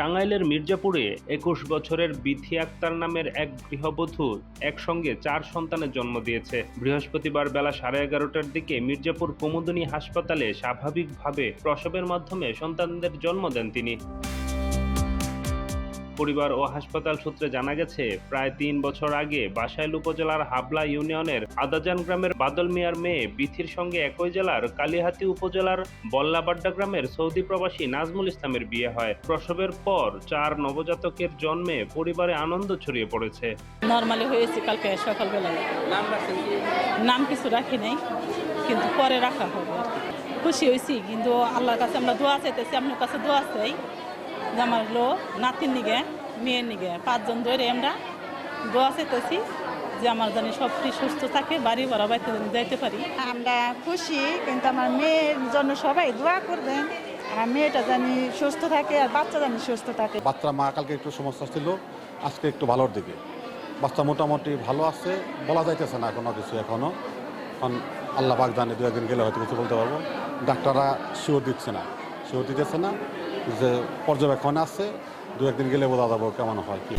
টাঙ্গাইলের মির্জাপুরে একুশ বছরের বিথি আক্তার নামের এক গৃহবধূ একসঙ্গে চার সন্তানের জন্ম দিয়েছে। বৃহস্পতিবার বেলা সাড়ে এগারোটার দিকে মির্জাপুর কুমুদিনী হাসপাতালে স্বাভাবিকভাবে প্রসবের মাধ্যমে সন্তানদের জন্ম দেন তিনি। পরিবার ও হাসপাতাল সূত্রে জানা গেছে প্রায় তিন বছর আগে বাসাইল উপজেলার হাবলা ইউনিয়নের আদাজান গ্রামের বাদল মিয়ার মেয়ে বিথির সঙ্গে একই জেলার কালিহাতি উপজেলার বল্লাবাড্ডা গ্রামের সৌদি প্রবাসী নাজমুল ইসলামের বিয়ে হয়। প্রসবের পর চার নবজাতকের জন্মে পরিবারে আনন্দ ছড়িয়ে পড়েছে। নর্মালি হয়েছে কালকে সকালবেলা। নাম রাখছেন কি? নাম কিছু রাখি নাই কিন্তু পরে রাখা হবে। খুশি হয়েছি কিন্তু আল্লাহর কাছে আমরা দোয়া চাইতেছি আপনার কাছে দোয়া চাই। আমার লো নাতির নিগে মেয়ের নিগে। পাঁচজন ধরে আমরা দোয়া চাইতেছি যে আমার জানি সবটি সুস্থ থাকে বাড়ি ভরা বাড়িতে যাইতে পারি। আমরা খুশি কিন্তু আমার মেয়ের জন্য সবাই দোয়া করবেন। আর মেয়েটা জানি সুস্থ থাকে আর বাচ্চা জানি সুস্থ থাকে। বাচ্চা মা কালকে একটু সমস্যা ছিল আজকে একটু ভালোর দিকে। বাচ্চা মোটামুটি ভালো আছে বলা যাইতেছে না এখনও কিছু এখনও। এখন আল্লাহ পাক জানে দু একদিন গেলে হয়তো কিছু বলতে পারব। ডাক্তাররা শিওর দিচ্ছে না। শিওর দিতেছে না। যে পর্যবেক্ষণে আছে দু একদিন গেলে বোঝা যাব কেমন হয় কি।